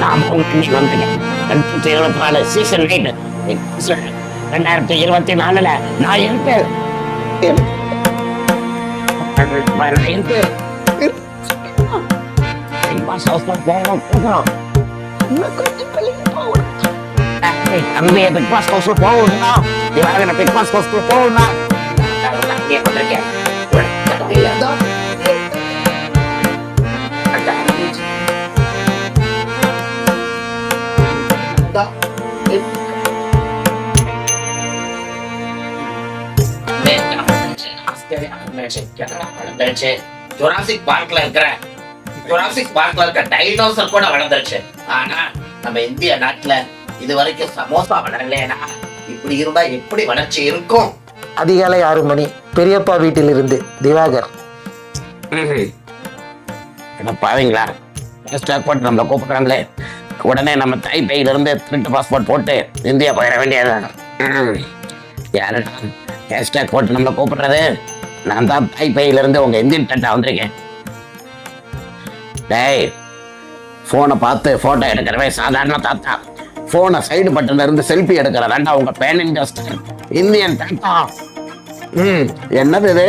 நான் உங்களுக்கு வந்துட்டேன் ரெண்டாயிரத்தி இருபத்தி நாலு சீசன் எயிட் ரெண்டாயிரத்தி இருபத்தி நாலுல நான் இருக்கேன் நான் இருக்கேன் Big Boss House ல போகணும், போகணும். இன்னும் ஜுராசிக் பார்க்ல இருக்கிற ஜுராசிக் பார்க்ல இருக்க டைனோசர் கூட வளர்ந்துருச்சு. ஆனா நம்ம இந்திய நாட்டுல இது வரைக்கும் சமோசா வளரலையா இப்படி இருந்தா எப்படி வளர்ச்சி இருக்கும்? அதிகாலை ஆறு மணி பெரியப்பா வீட்டிலிருந்து திவாகர். பாவீங்களா? ஸ்டாக் போட்டு நம்மளை கூப்பிடுறாங்களே? உடனே நம்ம தைப்பையில இருந்து திருட்டு பாஸ்போர்ட் போட்டு இந்தியா போயிட வேண்டியதுதான் ம். யாருடா? ஹேஷ்டேக் போட்டு நம்மளை கூப்பிடுறது? நான் தான் தைப்பையில இருந்து உங்க இந்தியன் டட்டா வந்திருக்கேன். டேய் ஃபோனை பார்த்து ஃபோட்டோ எடுக்கிறவே சாதாரண தாத்தா. ஃபோனை சைடு பட்டன்ல இருந்து செல்ஃபி எடுக்கிறதாண்டா உங்க பேன் இண்டஸ்டர் இந்தியன் டாட்டா ம் என்னது இது?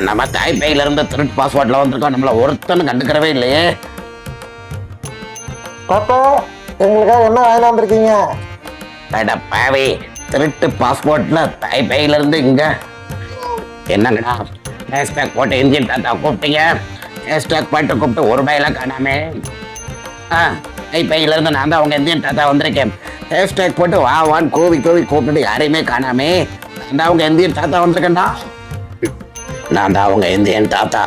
நம்ம தாய்ப்பையில இருந்து திருட்டு பாஸ்போர்ட்ல வந்திருக்கோம். நம்மள ஒருத்தனும் கண்டுக்கிறவே இல்லையே. பாப்பா எங்களுக்காக என்ன வாங்கி வந்திருக்கீங்க அட பாவி திருட்டு பாஸ்போர்ட்ல தாய்ப்பையில இருந்து இங்க. என்னங்கடா ஹேஷ்டேக் போட்டு இந்தியன் தாத்தா கூப்பிட்டீங்க? ஹேஷ்டேக் போட்டு கூப்பிட்டு ஒரு ரூபாயெல்லாம் காணாமே. ஆ தைப்பையில இருந்து நான் தான் உங்க இந்தியன் தாத்தா வந்திருக்கேன். ஹேஷ்டேக் போட்டு வா வான்னு கோவி கோவி கூப்பிட்டு யாரையுமே காணாமே. நான் தான் உங்க இந்தியன் தாத்தா வந்திருக்கேன்டா. நான் தான் உங்க இந்தியன் தாத்தா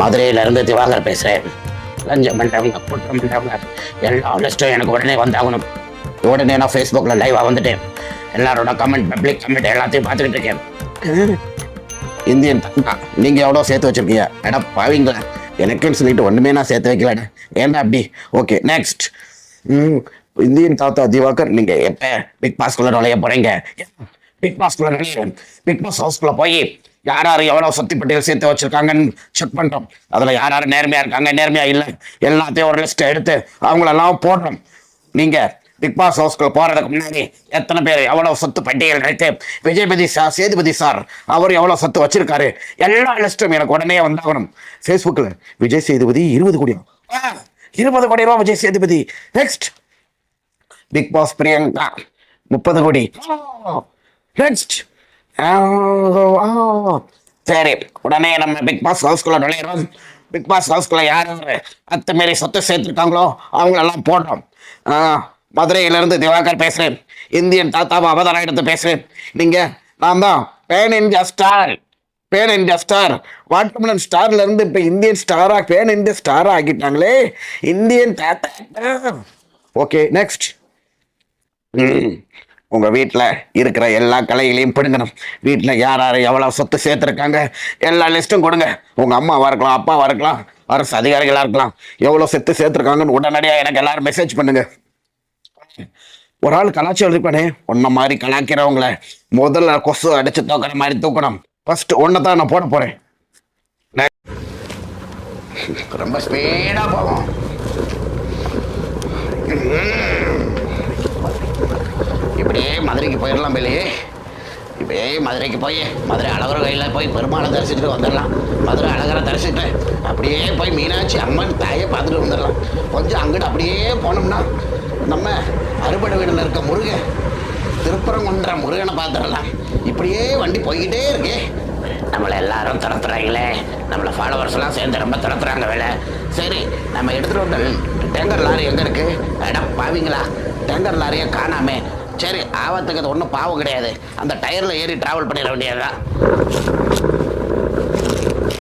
மதுரையில இருந்து திவாகர் பேசுறேன். லஞ்சம் பண்ணுறவங்க குற்றம் பண்ணுறவங்க எல்லா லிஸ்ட்டும் எனக்கு உடனே வந்தாகணும். உடனே நான் ஃபேஸ்புக்கில் லைவாக வந்துட்டேன். எல்லாரோட கமெண்ட் பப்ளிக் கமெண்ட் எல்லாத்தையும் பார்த்துக்கிட்டு இருக்கேன். இந்தியன் தங்கா நீங்க எவ்வளோ சேர்த்து வச்சிருக்கீங்க? அட பாவீங்களா. எனக்குன்னு சொல்லிட்டு ஒண்ணுமே நான் சேர்த்து வைக்கலடா. ஏன்டா அப்படி? ஓகே நெக்ஸ்ட் இந்தியன் தாத்தா திவாகர் நீங்கள் எப்போ பிக் பாஸ்குள்ளே நுழைய போறீங்க? பிக் பாஸ்குள்ளே நுழைய. பிக் பாஸ் ஹவுஸ்குள்ளே போய் யார் யார் எவ்வளவு சொத்து பட்டியல் சேர்த்து வச்சிருக்காங்கன்னு செக் பண்றோம் அதுல யார் யார் நேர்மையா இருக்காங்க நேர்மையா இல்லை எல்லாத்தையும் ஒரு லிஸ்ட் எடுத்து அவங்களெல்லாம் போடுறோம். நீங்க பிக் பாஸ் ஹவுஸ்க்கு போறதுக்கு முன்னாடி எத்தனை பேர் எவ்வளவு சொத்து பட்டியல் இருக்கு? விஜயபதி சார் சேதுபதி சார் அவர் எவ்வளவு சொத்து வச்சிருக்காரு? எல்லா லிஸ்ட்டும் எனக்கு உடனே வந்தாகணும். ஃபேஸ்புக்கில் விஜய் சேதுபதி இருபது கோடி இருபது கோடி ரூபா Vijay Sethupathi. Next Bigg Boss Priyanka முப்பது கோடி. நெக்ஸ்ட் சரி உடனே நம்ம பிக் பாஸ் ஹவுஸ்குள்ள நுழையிறோம். பிக் பாஸ் ஹவுஸ்குள்ள யார் யார்? மாரி சொத்து சேர்த்துருக்காங்களோ அவங்களெல்லாம் போடுறோம். ஆ, திவாகர் பேசுகிறேன் இந்தியன் தாத்தாவை அவதாரம் எடுத்து பேசுகிறேன் நீங்கள் நான் தான் pan India star pan India star watermelon ஸ்டார்லேருந்து இப்போ இந்தியன் ஸ்டாராக பேன் இந்தியா ஸ்டாராக ஆக்கிட்டாங்களே இந்தியன் தாத்தா. ஓகே நெக்ஸ்ட் உங்கள் வீட்டில் இருக்கிற எல்லா கலைகளையும் பிடுங்கணும். வீட்டில் யார் யார் எவ்வளோ சொத்து சேர்த்துருக்காங்க எல்லா லிஸ்ட்டும் கொடுங்க. உங்கள் அம்மாவாக இருக்கலாம் அப்பாவாக இருக்கலாம் அரசு அதிகாரிகளாக இருக்கலாம். எவ்வளோ சொத்து சேர்த்துருக்காங்கன்னு உடனடியாக எனக்கு எல்லோரும் மெசேஜ் பண்ணுங்கள் ஒரு ஆள் கலாச்சாரம் இருப்பானே உன்ன மாதிரி கலாக்கிறவங்கள முதல்ல கொசு அடிச்சு தூக்கிற மாதிரி தூக்கணும். ஃபர்ஸ்ட் ஒன்றை தான் நான் போட போகிறேன் ரொம்ப ஸ்பீடாக போவோம் இப்படியே மதுரைக்கு போயிடலாம் பிள்ளையே. இப்படியே மதுரைக்கு போய் மதுரை அழகர கையில் போய் பெருமாளை தரிசிச்சுட்டு வந்துடலாம். மதுரை அழகரை தரிசிட்டு அப்படியே போய் மீனாட்சி அம்மன் தாயை பார்த்துட்டு வந்துடலாம். கொஞ்சம் அங்கிட்டு அப்படியே போனோம்னா நம்ம அறுபடை வீடில் இருக்க முருகன் திருப்பரங்குன்ற முருகனை பார்த்துடலாம். இப்படியே வண்டி போய்கிட்டே இருக்கே. நம்மளை எல்லாரும் துரத்துறாங்களே. நம்மளை ஃபாலோவர்ஸ்லாம் சேர்ந்து ரொம்ப துரத்துறாங்க வேலை. சரி நம்ம எடுத்துகிட்டு வந்த டேங்கர் லாரி எங்கே இருக்குது அடம் பாவிங்களா? டேங்கர் லாரியை காணாமே. சரி ஆபத்துக்கு அது ஒன்றும் பாவம் கிடையாது. அந்த டயரில் ஏறி ட்ராவல் பண்ணிட வேண்டியதுதான்.